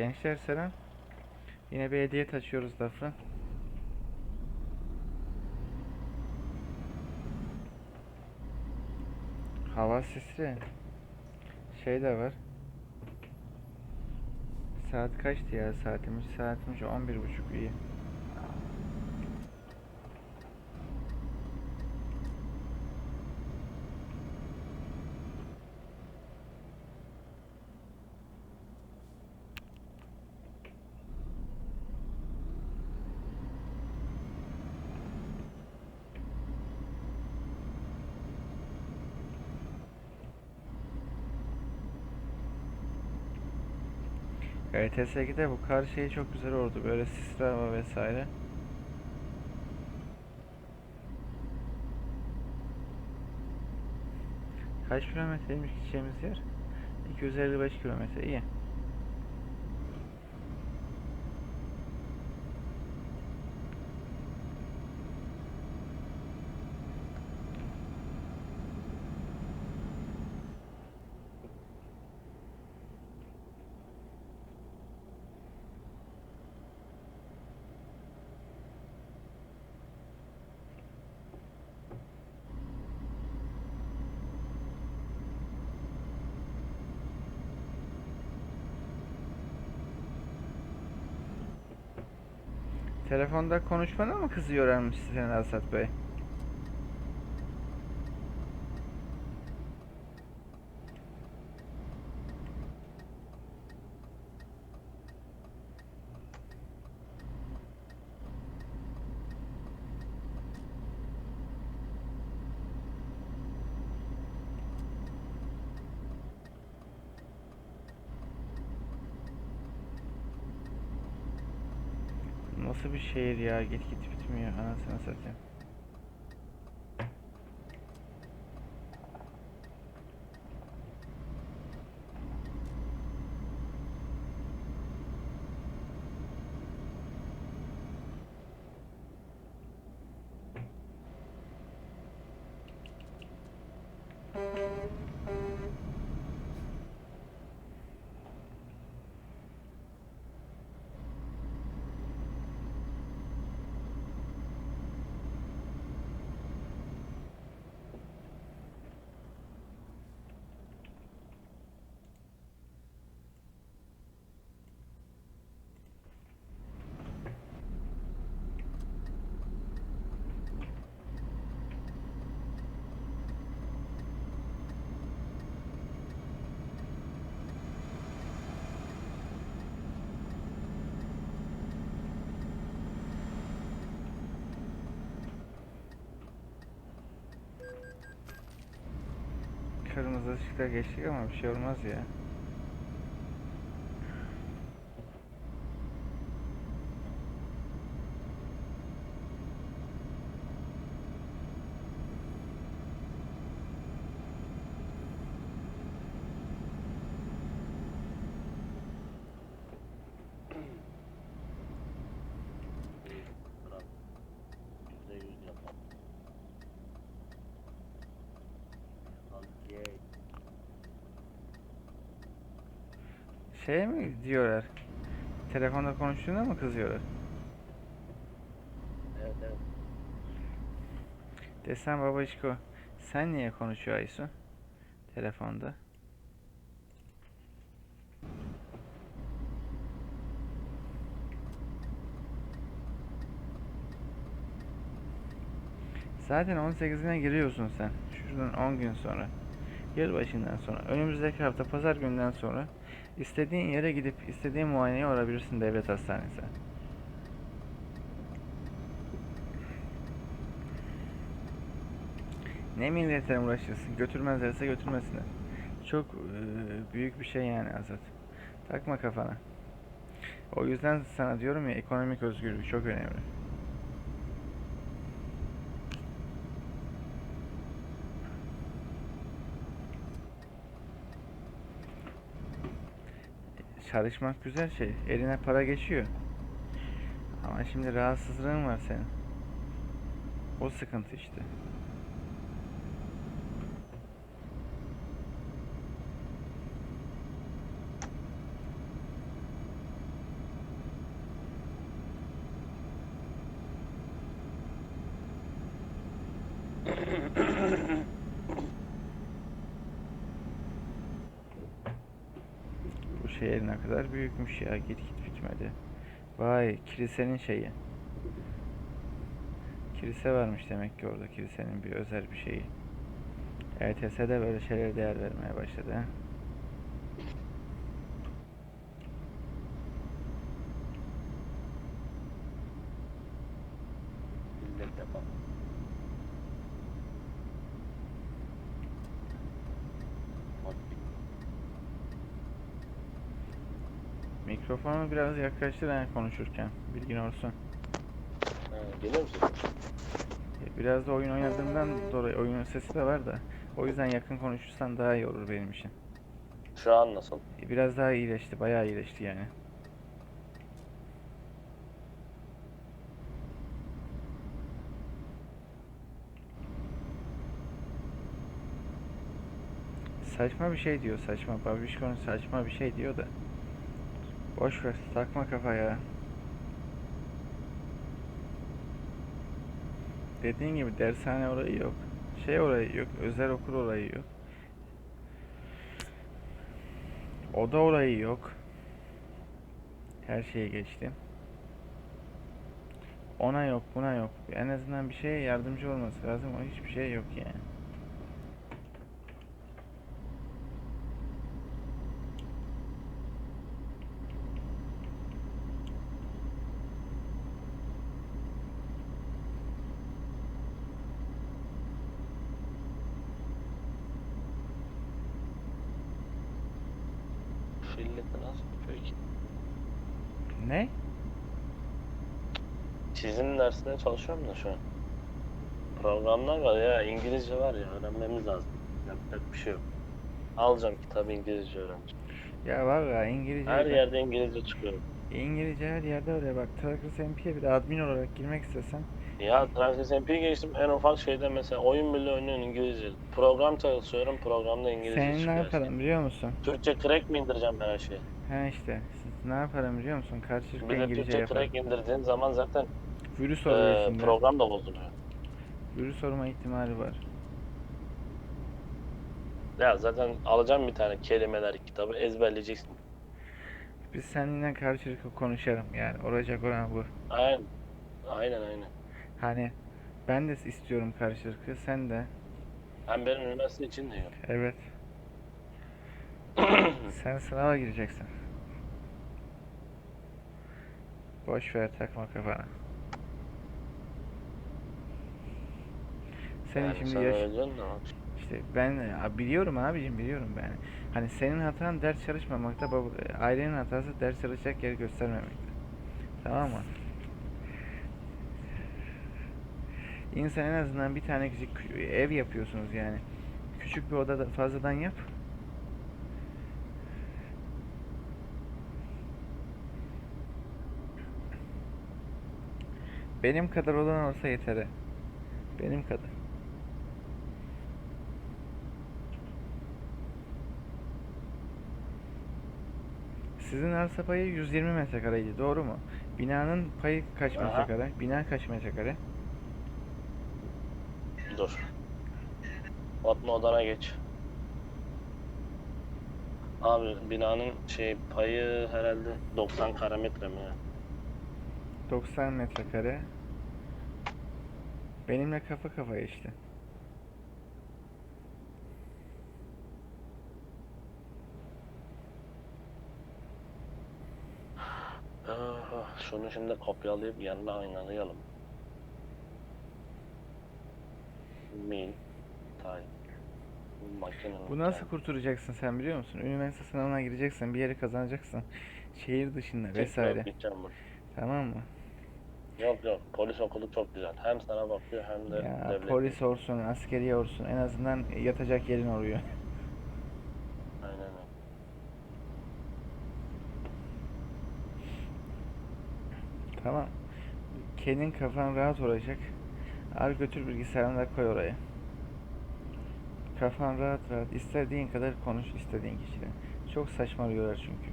Gençler selam. Yine bir hediye taşıyoruz lafı. Hava sisli. Şey de var. Saat kaçtı ya saatimiz? Saatimiz 11.30 iyi. ETS2'de bu kar şeyi çok güzel oldu. Böyle hava vesaire. Kaç kilometreymiş gideceğimiz yer? 255 kilometre. iyi. Telefonda konuşmana mı kızıyorlarmış senin Asat Bey? Nasıl bir şehir ya? Git git bitmiyor. Anasını satayım. Kırmızı ışıkta geçtik ama bir şey olmaz ya. Şey mi diyorlar? Telefonda konuştuğunda mı kızıyorlar? Evet evet. Desem babacıko sen niye konuşuyor Aysu? Telefonda. Zaten 18'ine giriyorsun sen. Şuradan 10 gün sonra. Yılbaşından sonra. Önümüzdeki hafta pazar günden sonra istediğin yere gidip istediğin muayeneye olabilirsin devlet hastanesi. Ne milletle uğraşırsın? Götürmezlerse götürmesinler. Çok eee, büyük bir şey yani Azat. Takma kafana. O yüzden sana diyorum ya ekonomik özgürlük çok önemli. Çalışmak güzel şey. Eline para geçiyor. Ama şimdi rahatsızlığın var senin. O sıkıntı işte. Şehir ne kadar büyükmüş ya. Git git bitmedi. Vay kilisenin şeyi. Kilise varmış demek ki orada kilisenin bir özel bir şeyi. ETS'de böyle şeylere değer vermeye başladı ha. Millet yapar. Mikrofonu biraz yaklaştır ha konuşurken. Bilgin olsun. Ha, geliyor musun? E, Biraz da oyun oynadığımdan dolayı oyunun sesi de var da. O yüzden yakın konuşursan daha iyi olur benim için. Şu an nasıl? E, Biraz daha iyileşti, bayağı iyileşti yani. Saçma bir şey diyor, saçma. Babişko'nun saçma bir şey diyor da. Boş ver, takma kafaya. Dediğin gibi dershane orayı yok. Şey orayı yok, özel okul orayı yok. Oda orayı yok. Her şeyi geçtim. Ona yok, buna yok. En azından bir şeye yardımcı olması lazım. O hiçbir şey yok yani. Milleti nasıl yapıyor ki? Ne? Çizim dersine çalışıyorum da şu an. Programlar var ya, İngilizce var ya, öğrenmemiz lazım. Yapacak bir şey yok. Alacağım kitabı İngilizce öğreneceğim. Ya var ya İngilizce Her yerde İngilizce çıkıyor. İngilizce her yerde öyle bak. Trackers MP'ye bir de admin olarak girmek istesen Ya Transys MP'yi geçtim en ufak şeyde mesela oyun bile oynuyorsun İngilizce. Program çalışıyorum programda İngilizce senin ne çıkıyor. yaparım biliyor musun? Türkçe crack mi indireceğim ben her şeyi? He işte siz ne yaparım biliyor musun? Karşılıklı Bir de İngilizce Türkçe yaparım. crack indirdiğin zaman zaten Virüs e, oluyor içinde. program da bozuluyor. Virüs olma ihtimali var. Ya zaten alacağım bir tane kelimeler kitabı ezberleyeceksin. Biz seninle karşılıklı konuşalım yani. Olacak olan bu. Aynen. Aynen aynen. Hani ben de istiyorum karşılıklı. Sen de. Hem benim üniversite için de yok. Evet. Sen sınava gireceksin. Boş ver takma kafana. Senin Yani şimdi yaş işte ben biliyorum abicim biliyorum ben. Hani senin hatan ders çalışmamakta, ailenin hatası ders çalışacak yeri göstermemekte. Tamam mı? İnsan en azından bir tane küçük kü- ev yapıyorsunuz yani. Küçük bir odada fazladan yap. Benim kadar olan olsa yeter. he. Benim kadar. Sizin arsa payı 120 metrekareydi, doğru mu? Binanın payı kaç metrekare? Bina kaç metrekare? Dur. Fatma odana geç. Abi binanın şey payı herhalde 90 kare metre mi ya? 90 metrekare. Benimle kafa kafaya işte. Ah, Şunu şimdi kopyalayıp yanına aynalayalım. Min, makinenin Bu nasıl kurtulacaksın sen biliyor musun? Üniversite sınavına gireceksin, bir yeri kazanacaksın. Şehir dışında vesaire. gideceğim. Tamam mı? Yok yok polis okulu çok güzel. Hem sana bakıyor hem de Ya devlet. polis olsun, askeriye olsun en azından yatacak yerin oluyor. Aynen öyle. Tamam. Kendin kafan rahat olacak. Al götür bilgisayarını da koy oraya. Kafan rahat rahat. istediğin kadar konuş istediğin kişiyle. Çok saçmalıyorlar çünkü.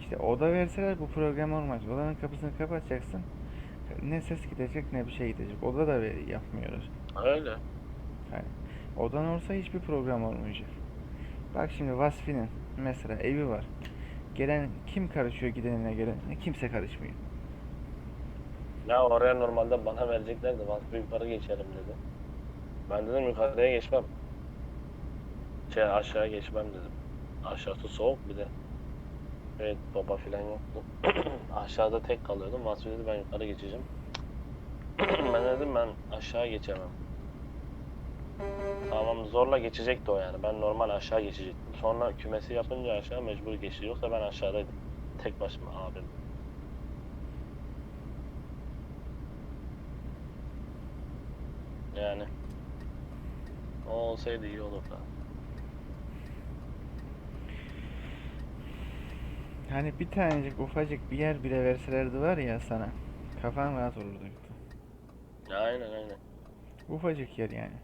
İşte oda verseler bu program olmaz. Odanın kapısını kapatacaksın. Ne ses gidecek ne bir şey gidecek. Oda da yapmıyoruz. Öyle. Yani odan olsa hiçbir program olmayacak. Bak şimdi Vasfi'nin mesela evi var. Gelen kim karışıyor gidenine gelene? Kimse karışmıyor. Ya oraya normalde bana vereceklerdi. Vasfı yukarı geçelim dedi. Ben dedim yukarıya geçmem. Şey aşağı geçmem dedim. Aşağısı soğuk bir de. Evet baba filan yoktu. Aşağıda tek kalıyordum. Vasfı dedi ben yukarı geçeceğim. ben dedim ben aşağı geçemem. Tamam zorla geçecekti o yani. Ben normal aşağı geçecektim. Sonra kümesi yapınca aşağı mecbur geçti. Yoksa ben aşağıdaydım. Tek başıma abim. Yani. O olsaydı iyi olurdu. Hani bir tanecik ufacık bir yer bile verselerdi var ya sana. Kafan rahat olurdu. Aynen aynen. Ufacık yer yani.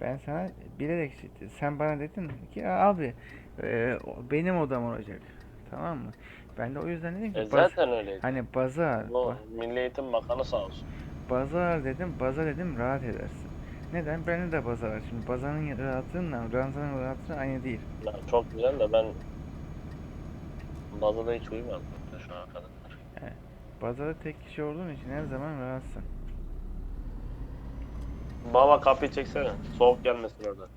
Ben sana bilerek sen bana dedin ki abi e, benim odam olacak. Tamam mı? Ben de o yüzden dedim ki E baz- zaten öyleydi. hani bazar Bu ba- Milli Eğitim Bakanı sağ olsun. bazar dedim baza dedim rahat edersin. Neden? Bende de baza var. Şimdi bazanın rahatlığıyla ranzanın rahatlığı aynı değil. Ya çok güzel de ben bazada hiç uyumadım şu ana kadar. Bazada tek kişi olduğun için her zaman rahatsın. Baba kapıyı çeksene. Soğuk gelmesin orada.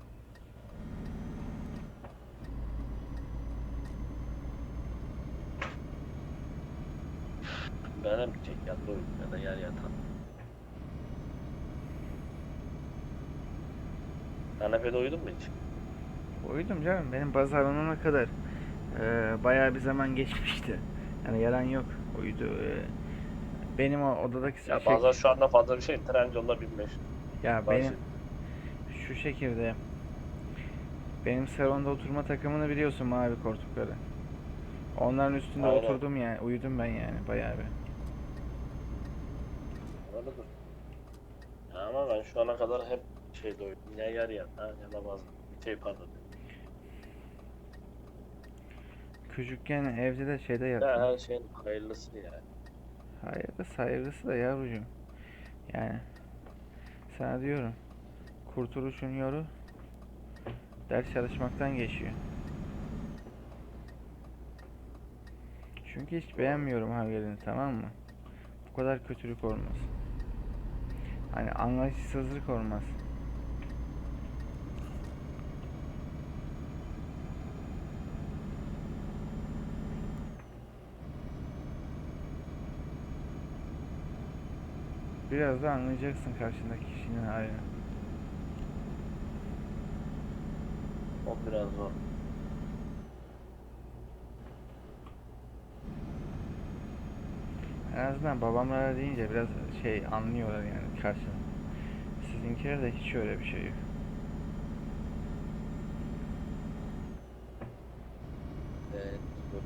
Benim çek yattı uyum ya da yer yatan. Kanepede uyudun mu hiç? Uyudum canım. Benim bazar alınana kadar e, bayağı bir zaman geçmişti. Yani yalan yok. Uyudu. e, benim o odadaki Ya şey- bazen şu anda fazla bir şey. Trendyol'da 1500. ya Bazı- benim şu şekilde benim salonda oturma takımını biliyorsun mavi koltukları. Onların üstünde Aynen. oturdum yani. Uyudum ben yani bayağı bir. Öyledir. Ya ama ben şu ana kadar hep şeyde uyudum. Ya yer yatağı ya da bazı. Şey pardon. Küçükken evde de şeyde Ya her şeyin hayırlısı ya. Hayırlısı hayırlısı da yavrucuğum. Yani sana diyorum kurtuluşun yolu ders çalışmaktan geçiyor. Çünkü hiç beğenmiyorum hallerini tamam mı? Bu kadar kötülük olmaz. Hani anlayışsızlık olmaz. Biraz da anlayacaksın karşındaki kişinin halini. O biraz zor. En azından babamlara deyince biraz şey anlıyorlar yani karşını. Sizinkilerde hiç öyle bir şey yok. Evet. zor.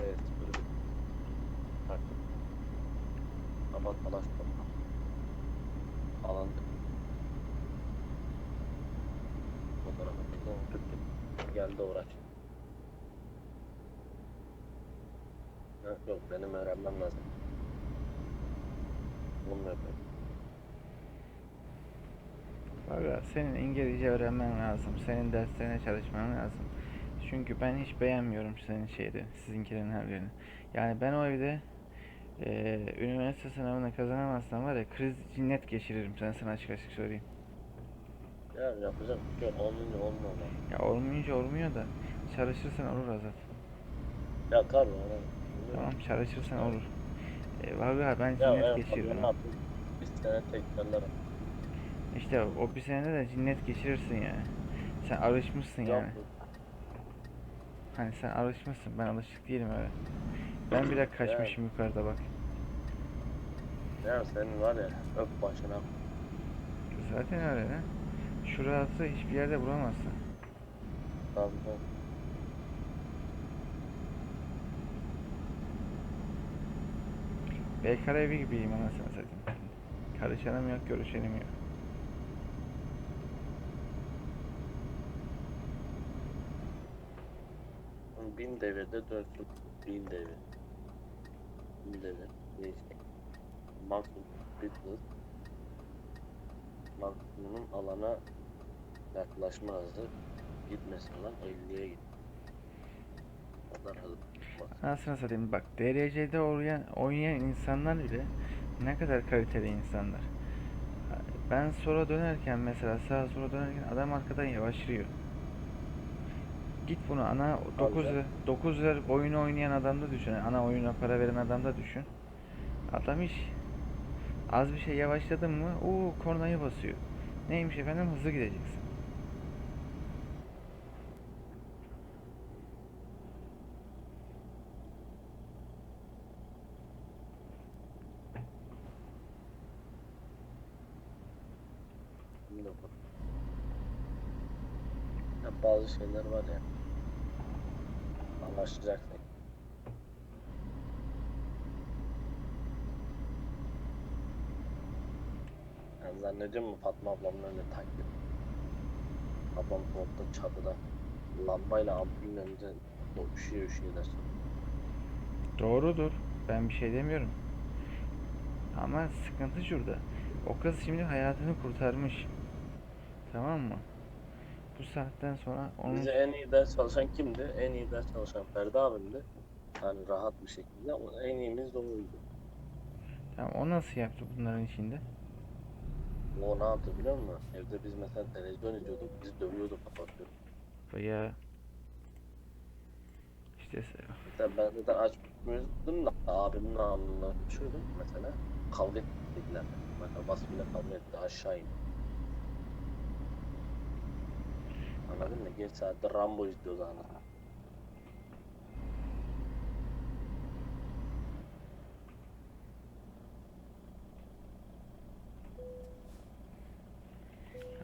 Evet. böyle bir- Bak. Kapat talaş topla. Alan. Tuttum. Geldi uğraş. Yok yok benim öğrenmem lazım. Bunu yapıyorum. Valla senin İngilizce öğrenmen lazım. Senin derslerine çalışman lazım. Çünkü ben hiç beğenmiyorum senin şeyde, sizinkilerin hallerini. Yani ben o evde eee üniversite sınavını kazanamazsam var ya kriz cinnet geçiririm. Ben sana açık açık söyleyeyim. Ya yapacak bir şey yok. Olmuyor olmuyor. lan. Ya olmayınca olmuyor da çalışırsan olur Azat. Ya tabii ona. Tamam çalışırsan olur. E, vallahi ben Ya cinnet evet, geçiririm. ne yapayım? Bir sene tekrarlarım. İşte o bir senede de cinnet geçirirsin yani. Sen alışmışsın yani. Hani sen alışmışsın. Ben alışık değilim öyle. Ben bile kaçmışım yukarıda bak. Ya senin var ya öp başına. Zaten öyle ne? Şu rahatlığı hiçbir yerde bulamazsın. Tabii tabii. Bekar evi gibiyim anasını satayım. Karışanım yok, görüşenim yok. Bin devirde dönsün. Bin devi. Bin devi. Neyse. Maksimum Beatles. Maksimum alana yaklaşma hızı gitmesin lan 50'ye git. O kadar hızlı. Anasını satayım bak DRC'de oynayan, oynayan insanlar bile ne kadar kaliteli insanlar. Ben sola dönerken mesela sağa sola dönerken adam arkadan yavaşlıyor. Git bunu ana 9 canım. 9 lira oyunu oynayan adamda düşün. Ana oyuna para veren adamda düşün. Adam hiç az bir şey yavaşladın mı o kornayı basıyor. Neymiş efendim hızlı gideceksin. Şimdi bak. Ya bazı şeyler var ya. Anlaşacaksın. Ben zannediyorum mu Fatma ablamın önünde takip. Ablam koltukta çatıda. Lambayla ampulün önünde üşüyor üşüyor dersin. Doğrudur. Ben bir şey demiyorum. Ama sıkıntı şurada. O kız şimdi hayatını kurtarmış. Tamam mı? Bu saatten sonra onun Bize en iyi ders çalışan kimdi? En iyi ders çalışan Ferdi abimdi. Yani rahat bir şekilde ama en iyimiz de oydu. Tamam, o nasıl yaptı bunların içinde? O ne yaptı biliyor musun? Evde biz mesela televizyon izliyorduk, biz dövüyorduk kapatıyorduk. Ya işte se- Mesela ben zaten açmıyordum da abimle anlaşıyordum mesela. Kavga ettiler. Mesela Vasfi'yle kavga etti aşağı in. Anladın mı? Geç saatte Rambo izliyordu anladın.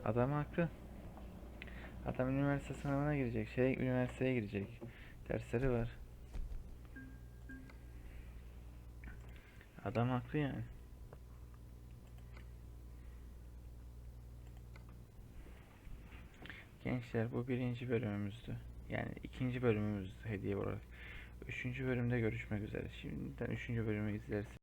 adam haklı. Adam üniversite sınavına girecek. Şey üniversiteye girecek. Dersleri var. Adam haklı yani. Gençler bu birinci bölümümüzdü. Yani ikinci bölümümüzdü hediye olarak. Üçüncü bölümde görüşmek üzere. Şimdiden üçüncü bölümü izlersiniz.